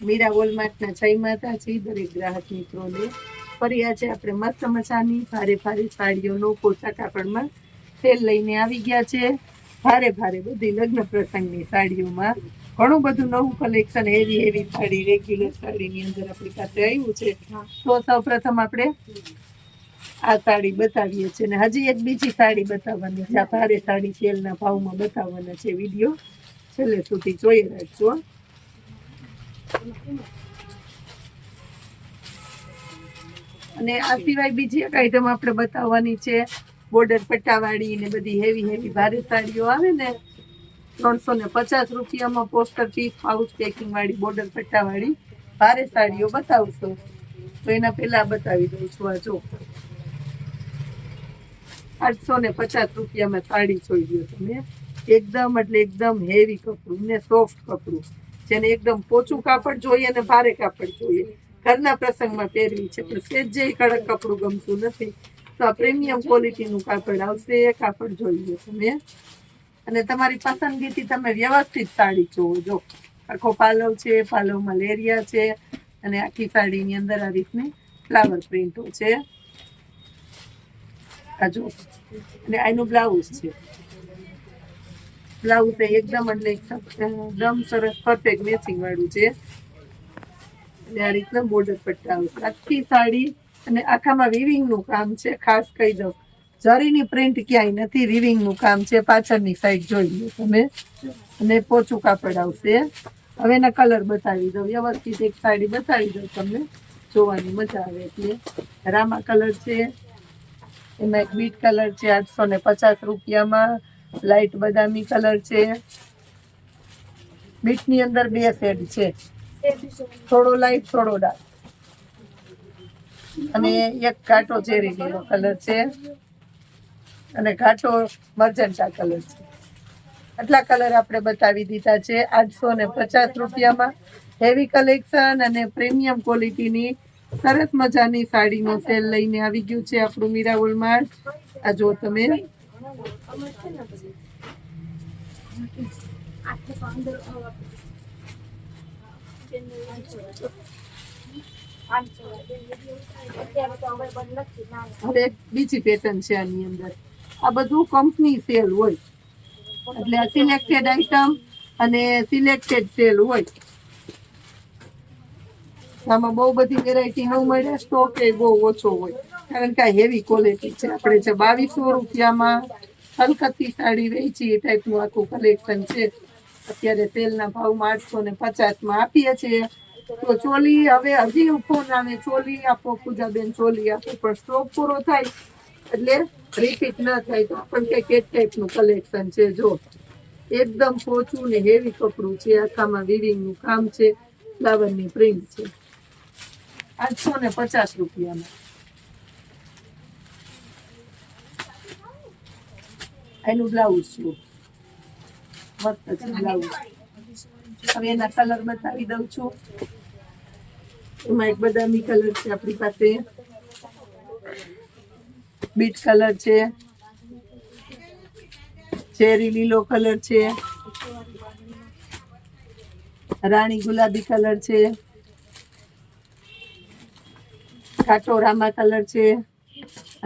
મીરા વોલમાર્ટના જય માતાજી દરેક ગ્રાહક મિત્રોને. ફરી આજે આપણે મસ્ત મજાની ભારે ભારે સાડીઓનો પોચા કાપડમાં સેલ લઈને આવી ગયા છે. ભારે ભારે બધી લગ્ન પ્રસંગની સાડીઓમાં ઘણું બધું નવું કલેક્શન એવી એવી સાડી રેગ્યુલર સાડીની અંદર આપણી પાસે આવ્યું છે. તો સૌ પ્રથમ આપણે આ સાડી બતાવીએ છીએ. અને હજી એક બીજી સાડી બતાવવાની છે. આ ભારે સાડી સેલના ભાવમાં બતાવવાના છે વીડિયો. છેલ્લે સુધી જોઈ રાખજો. અને આ સિવાય બીજી એક આઈટમ આપણે બતાવવાની છે બોર્ડર પટ્ટાવાળી ને બધી હેવી હેવી ભારે સાડીઓ આવે ને, ત્રણસો ને પચાસ રૂપિયામાં પોસ્ટર પીસ પાઉચ પેકિંગ વાળી બોર્ડર પટ્ટાવાળી ભારે સાડીઓ બતાવશો. તો એના પહેલા બતાવી દઉં છું, આ જો. આઠસો ને પચાસ રૂપિયામાં સાડી જોઈ લ્યો તમે. એકદમ એટલે એકદમ હેવી કપડું ને સોફ્ટ કપડું. જેને એકદમ પોચું કાપડ જોઈએ અને ભારે કાપડ જોઈએ. ઘરના પ્રસંગમાં પહેરવી છે, પણ સેજ જે કડક કપડું ગમતું નથી. તો આ પ્રીમિયમ ક્વોલિટીનું કાપડ આવશે, એ કાપડ જોઈએ તમે. અને તમારી પસંદગીથી તમે વ્યવસ્થિત સાડી જોવો, જો. આખો પાલવ છે, પાલવમાં લેરિયા છે, અને આખી સાડીની અંદર આ રીતની ફ્લાવર પ્રિન્ટો છે. આ જો. અને આનું બ્લાઉઝ છે. બ્લાઉઝ એકદમ એટલે એકદમ સરસ પરફેક્ટ મેચિંગ વાળું છે. આ રીતના બોર્ડર પટ્ટા આવશે. આખી સાડી અને આખામાં વિવિંગનું કામ છે, ખાસ કહી દઉં. જરીની પ્રિન્ટ ક્યાંય નથી રિવિંગનું કામ છે, પાછળની સાઈડ જોઈ લો તમે. અને પોચું કાપડ આવશે. હવે એના કલર બતાવી દઉં. વ્યવસ્થિત એક સાડી બતાવી દઉં તમને. જોવાની મજા આવે એટલે. રામા કલર છે. એમાં એક બીટ કલર છે, આઠસો ને પચાસ રૂપિયામાં. લાઇટ બદામી કલર છે. બીટની અંદર બે શેડ છે. થોડો લાઈટ, થોડો ડાર્ક. અને એક ઘાટો ચેરી લીલો કલર છે. અને ઘાટો મર્જન્ટા કલર છે. આટલા કલર આપણે બતાવી દીધા છે. આઠસો ને પચાસ રૂપિયામાં હેવી કલેક્શન અને પ્રીમિયમ ક્વોલિટીની સરસ મજાની સાડીનો સેલ લઈને આવી ગયું છે આપણું મીરા માર્ટ. આ જો તમે બીજી પેટર્ન છે આની અંદર. આ બધું કંપની સેલ હોય. એટલે સિલેક્ટેડ આઇટમ અને સિલેક્ટેડ સેલ હોય. આમાં બહુ બધી વેરાયટી ન મળે સ્ટોક એ બહુ ઓછો હોય. કારણ કે આ હેવી ક્વોલિટી છે. આપણે છે બાવીસો રૂપિયામાં હલકતી સાડી વેચી, એ ટાઈપનું આખું કલેક્શન છે. અત્યારે તેલના ભાવમાં આઠસો ને પચાસમાં આપીએ છીએ. તો ચોલી, હવે હજી ફોન આવે ચોલી આપો, પૂજાબેન ચોલી આપો, પણ સ્ટોક પૂરો થાય. એટલે રિપીટ ન થાય તો પણ કંઈક એક ટાઈપનું કલેક્શન છે, જો. એકદમ પોચું ને હેવી કપડું છે, આખામાં વિવિંગનું કામ છે, ફ્લાવરની પ્રિન્ટ છે. આઠસો ને પચાસ રૂપિયામાં. એનું બ્લાઉઝ છું. મસ્ત છે બ્લાઉઝ હવે એના કલર બતાવી દઉં છું. એમાં એક બદામી કલર છે આપણી પાસે. બીટ કલર છે. ચેરી લીલો કલર છે. રાણી ગુલાબી કલર છે. કાટોરામાં રામા કલર છે.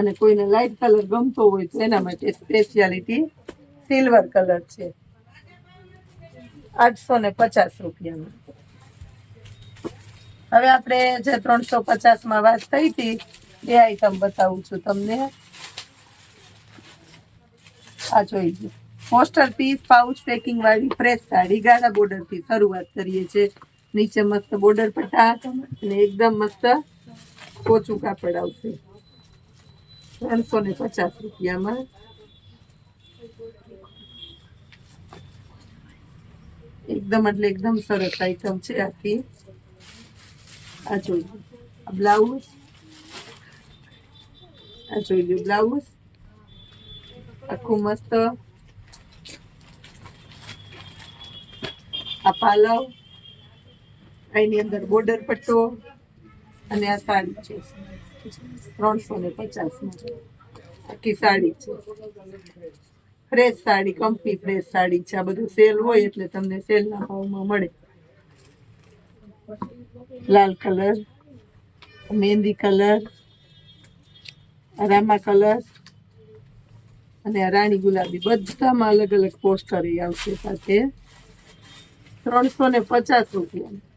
અને કોઈને લાઇટ કલર ગમતો હોય તો એના માટે સ્પેશિયાલિટી સિલ્વર કલર છે. આઠસો ને પચાસ રૂપિયામાં. હવે આપણે જે ત્રણસો પચાસમાં વાત થઈ હતી, એ આઈટમ બતાવું છું તમને. આ જોઈ લો. પોસ્ટર પીસ પાઉચ પેકિંગ વાળી ફ્રેશ સાડી. બોર્ડરથી શરૂઆત કરીએ છીએ. નીચે મસ્ત બોર્ડર પટ્ટા અને એકદમ મસ્ત કોચું કાપડ આવશે. ત્રણસો ને પચાસ રૂપિયામાં એકદમ એટલે એકદમ સરસ આઈટમ છે આખી. આ જોઈ લો. બ્લાઉઝ આ જોઈ લો બ્લાઉઝ આખું મસ્ત. આ પાલવ. એની અંદર બોર્ડર પટ્ટો. અને આ સાડી છે. ત્રણસો ને પચાસમાં આખી સાડી છે. Fresh sari company fresh sari છે. આ બધું સેલ હોય એટલે તમને સેલના ભાવમાં મળે. લાલ કલર, મહેંદી કલર, રામા કલર અને રાણી ગુલાબી. બધામાં અલગ અલગ પોસ્ટર આવશે સાથે. ત્રણસો ને પચાસ રૂપિયા.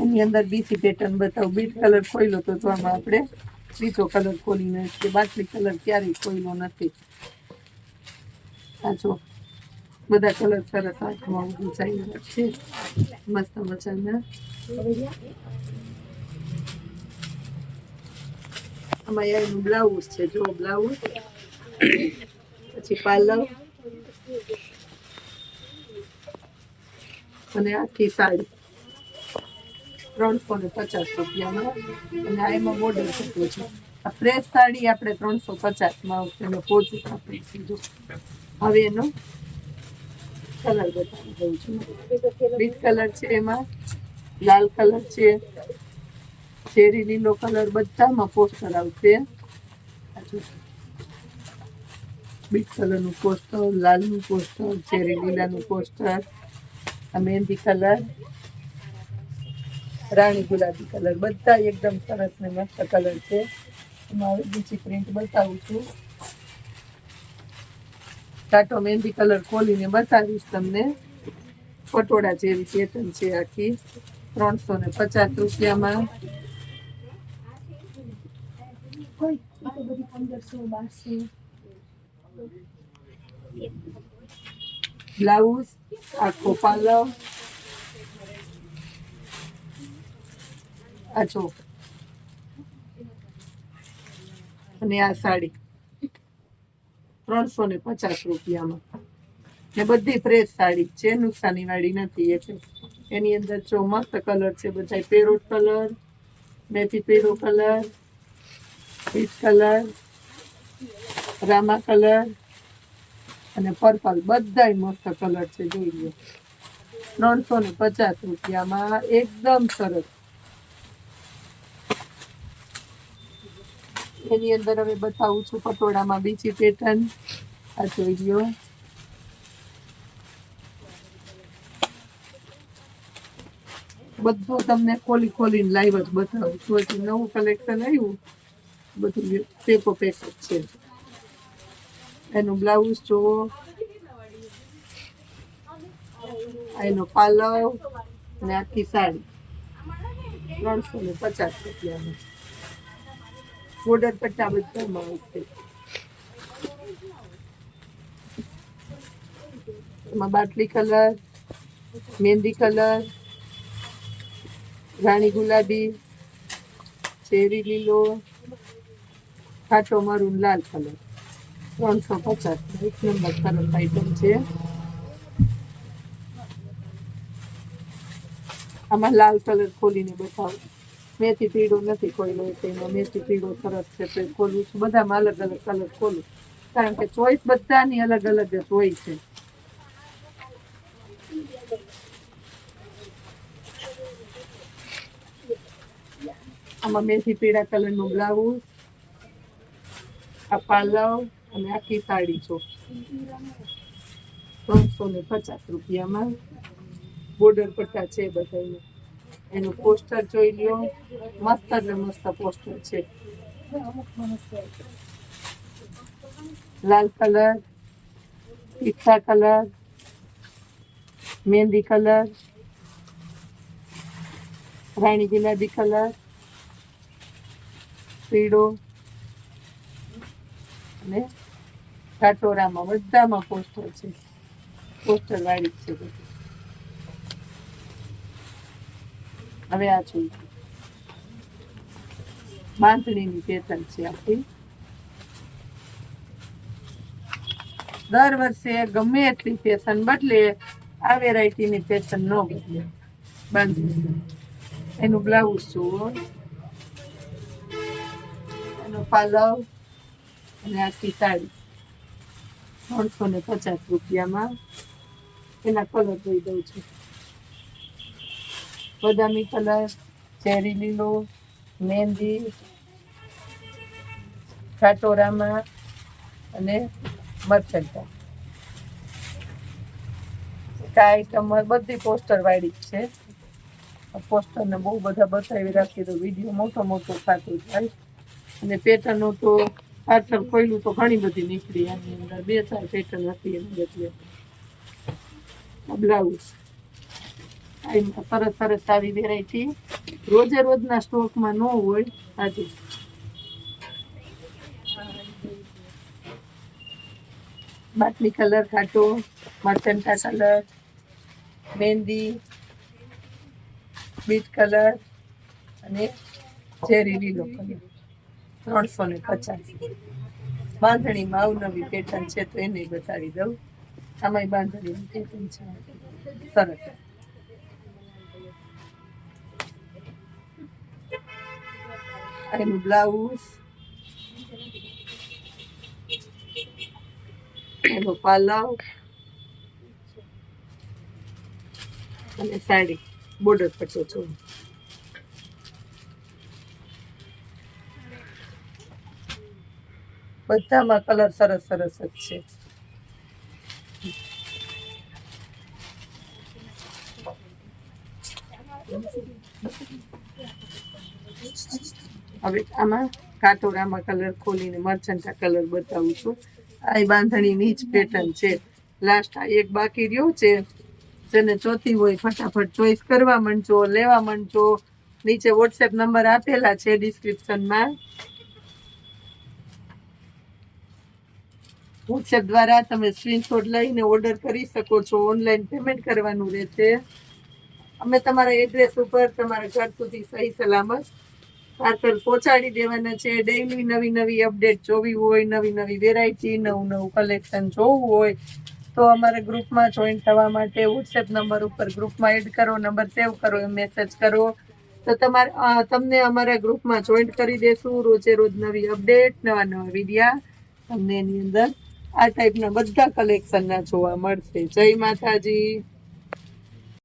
એની અંદર બીજી પેટર્ન બતાવું. બીટ કલર ખોઈલો તો આમાં આપણે બીજો કલર ખોલીને કે બાકી કલર ક્યારેય ખોઈલો નથી. સાચો બધા કલર સરસ હાથમાં ઊભું ચાલ્યા છે મસ્ત મજાના. આમાં બ્લાઉઝ છે. જો બ્લાઉઝ પછી પાર્લર અને આખી સાડી. ત્રણસો ને પચાસ રૂપિયામાં. અને આ એમાં બોર્ડર થતો છે. આ પ્રેસ સાડી આપણે ત્રણસો પચાસમાં એનો પોચું આપણે કીધું. હવે એનો કલર બતાવી દઉં છું. બીજ કલર છે એમાં. લાલ કલર છે. ચેરી લીલો કલર બધામાં પોસ્ટર આવશે. બીજ કલરનું પોસ્ટર લાલનું પોસ્ટર ચેરી લીલાનું પોસ્ટર મહેંદી કલર રાણી ગુલાબી કલર. બધા એકદમ સરસ ને મસ્ત કલર છે. હવે બીજી પ્રિન્ટ બતાવું છું. કાટો મહેંદી કલર ખોલીને બતાવીશ તમને. પટોળા જેવી પેટર્ન છે આખી. ત્રણસો ને પચાસ રૂપિયામાં. બ્લાઉઝ, આખો પાલવ. આ અને આ સાડી. ત્રણસો ને પચાસ રૂપિયામાં. ને બધી ફ્રેશ સાડી. છે નુકસાની વાળી નથી એટલે એની અંદર જો મસ્ત કલર છે બધા પેરોટ કલર મેથી પેરો કલર પીચ કલર રામા કલર અને પર્પલ બધાય મસ્ત કલર છે, જોઈ લો. ત્રણસો ને પચાસ રૂપિયામાં. એકદમ સરસ. એની અંદર હવે બતાવું છું પટોળામાં બીજી પેટર્ન. આ જોઈ લો બધું તમને ખોલી ખોલીને લાઈવ જ બતાવું છું. હજી નવું કલેક્શન આવ્યું. બધું પેપો પેક જ છે. એનું બ્લાઉઝ જુઓ. એનો પાલવ અને આખી સાડી. ત્રણસો ને પચાસ બોર્ડર ચાવલ બધામાં આવશે એમાં બાટલી કલર મહેંદી કલર, રાણી ગુલાબી, ચેરી લીલો, ખાટો મરૂન લાલ કલર. ત્રણસો પચાસ. એક નંબર સરસ આઈટમ છે. આમાં લાલ કલર ખોલીને બતાવું. મેથી પીળો નથી કોઈ એટલે મેથી પીળો સરસ છે તો ખોલું છું. બધામાં અલગ અલગ કલર ખોલું. કારણ કે ચોઈસ બધાની અલગ અલગ જ હોય છે. આમાં મેથી પીળા કલરનું બ્લાઉઝ, આ પાલવ અને આખી સાડી છો. ત્રણસો ને પચાસ રૂપિયામાં. બોર્ડર પટ્ટા છે બધાને એનું પોસ્ટર જોઈ લ્યો. મસ્ત ને મસ્ત પોસ્ટર છે. લાલ કલર પીઠા કલર મહેંદી કલર, રાણી ગુલાબી કલર, પીળો અને કાટોરામાં બધામાં પોસ્ટર છે. પોસ્ટર વાળી છે બધી. હવે આ જોઈએ બાંધણીની પેટર્ન છે આપણી દર વર્ષે ગમે એટલી ફેશન બદલે, આ વેરાયટીની ફેશન ન બદલે. બાંધણી એનું બ્લાઉઝ જુઓ. એનો પાલવ અને આખી સાડી. ત્રણસો ને પચાસ રૂપિયામાં. એના કલર જોઈ દઉં છું. બદામી કલર, ચેરી લીલો, મહેંદી કાટોરામાં અને મર્ચન્ટા કાંઈ કમર બધી પોસ્ટર વાળી જ છે. પોસ્ટરને બહુ બધા બતાવી રાખી તો વીડિયો મોટો મોટો થતો જાય. અને પેટર્નો તો પાછળ ખોયલું તો ઘણી બધી નીકળી. આની અંદર બે ચાર પેટર્ન હતી એની બદલે. બ્લાઉઝ. સરસ સરસ આવી વેરાયટી રોજે રોજના સ્ટોકમાં ન હોય આજે બાટલી કલર ખાટો, મરચંટા કલર, મહેંદી, બીટ કલર અને ચેરી લીલો કલર. ત્રણસો ને પચાસ. બાંધણીમાં અવનવી પેટર્ન છે તો એને બતાવી દઉં. આમાંય બાંધણીની પેટર્ન છે. સરસ. એનું બ્લાઉઝ એનો પાલવ અને સાડી બોર્ડર પટ્ટો છો બધામાં કલર સરસ સરસ જ છે હવે આમાં કાટોરામાં કલર ખોલીને મર્ચન્ટા કલર બતાવું છું. આ બાંધણીની જ પેટર્ન છે. લાસ્ટ આ એક બાકી રહ્યો છે. જેને જોતી હોય ફટાફટ ચોઈસ કરવા માંડજો, લેવા માંડજો. નીચે વોટ્સએપ નંબર આપેલા છે ડિસ્ક્રિપ્શનમાં વોટ્સએપ દ્વારા તમે સ્ક્રીનશોટ લઈને ઓર્ડર કરી શકો છો. ઓનલાઈન પેમેન્ટ કરવાનું રહેશે. અમે તમારા એડ્રેસ ઉપર તમારા ઘર સુધી સહી સલામત પાર્સલ પહોંચાડી દેવાના છે. ડેઈલી નવી નવી અપડેટ જોવી હોય, નવી નવી વેરાયટી નવું નવું કલેક્શન જોવું હોય, તો અમારા ગ્રુપમાં જોઈન થવા માટે વોટ્સએપ નંબર ઉપર ગ્રુપમાં એડ કરો નંબર સેવ કરો એ મેસેજ કરો. તો તમારે તમને અમારા ગ્રુપમાં જોઈન કરી દેશું. રોજે રોજ નવી અપડેટ નવા નવા વિડીયા તમને એની અંદર આ ટાઈપના બધા કલેક્શનના જોવા મળશે. જય માતાજી.